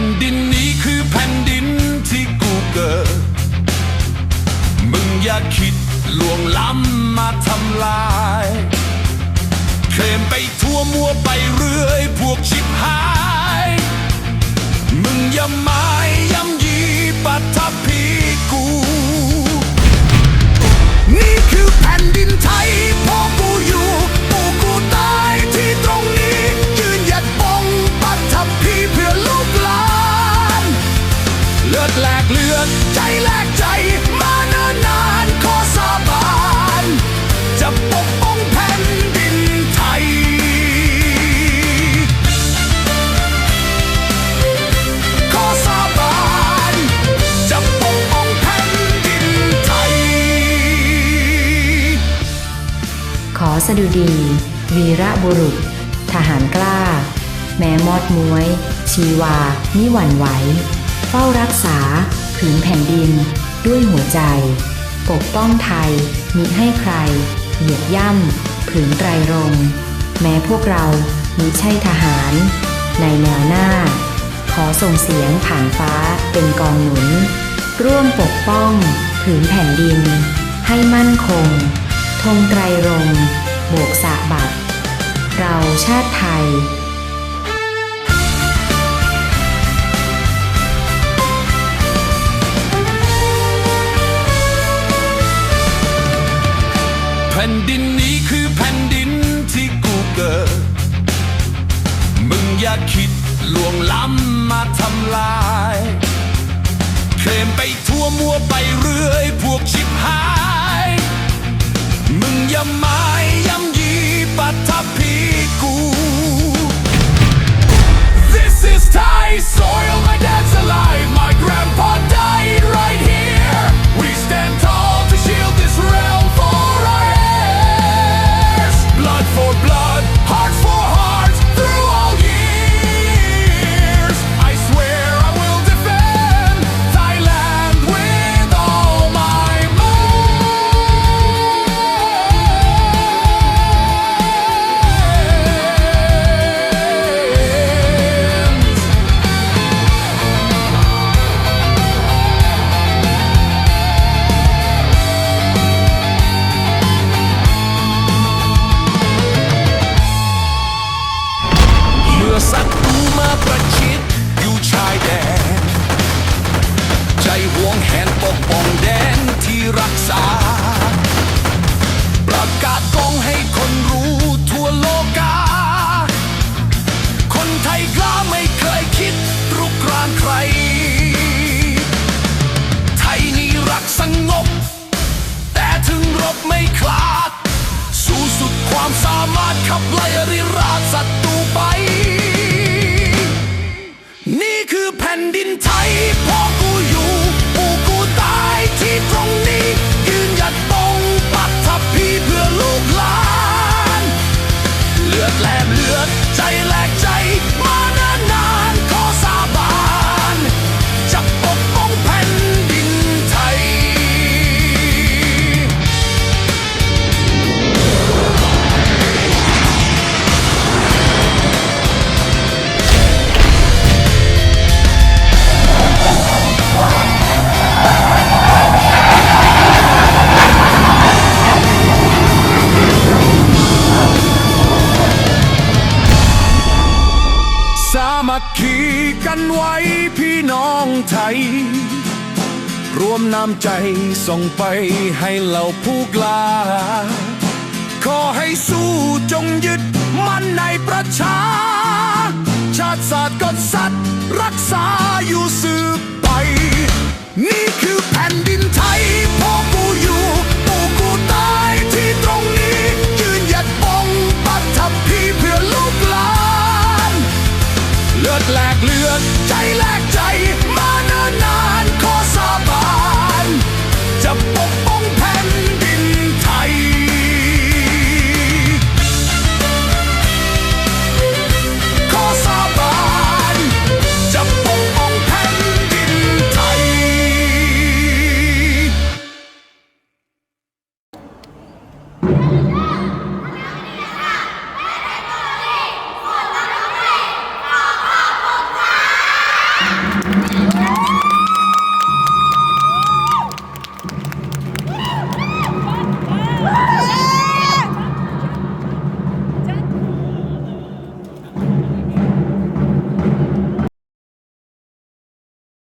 ผ่นดินนี้คือแผ่นดินที่กูเกิด มึงอย่าคิดลวงล้ำมาทำลาย เคลมไปทั่วมัวไปเรื่อยพวกชิบหาย มึงอย่าหมายย้ำย เลือดแลกเลือดใจแลกใจมาเนิ่นนานขอสาบาน จะปกป้องแผ่นดินไทย ขอสาบาน จะปกป้องแผ่นดินไทย ขอสดุดี วีระบุรุษ ทหารกล้า แม้มอดม้วย ชีวามิหวั่นไหว เฝ้ารักษา ผืนแผ่นดิน ด้วยหัวใจ ปกป้องไทยมิให้ใคร เหยียบย่ำผืนไตรรงแม้พวกเรามิใช่ทหาร ในแนวหน้า ขอส่งเสียงผ่านฟ้าเป็นกองหนุน ร่วมปกป้องผืนแผ่นดิน ให้มั่นคงธงไตรรงโบกสะบัดเราชาติไทย นดินนี้คือแผ่นดินที่กูเกิด มึงอย่าคิดลวงล้ำมาทำลาย เคลมไปทั่วมัวไปเรื่อยพวกชิบหาย มึงอย่าหมายย้ำาไม่เคยคิดรุกรานใคร ไทยนี่รักสงบ แต่ถึงรบไม่คลาด สู้สุดความสามารถขับไล่ริราชศัตรูไป นี่คือแผ่นดินไทย รวมน้ำใจส่งไปให้เหล่าผู้กล้า ขอให้สู้จงยึดมั่นในประชา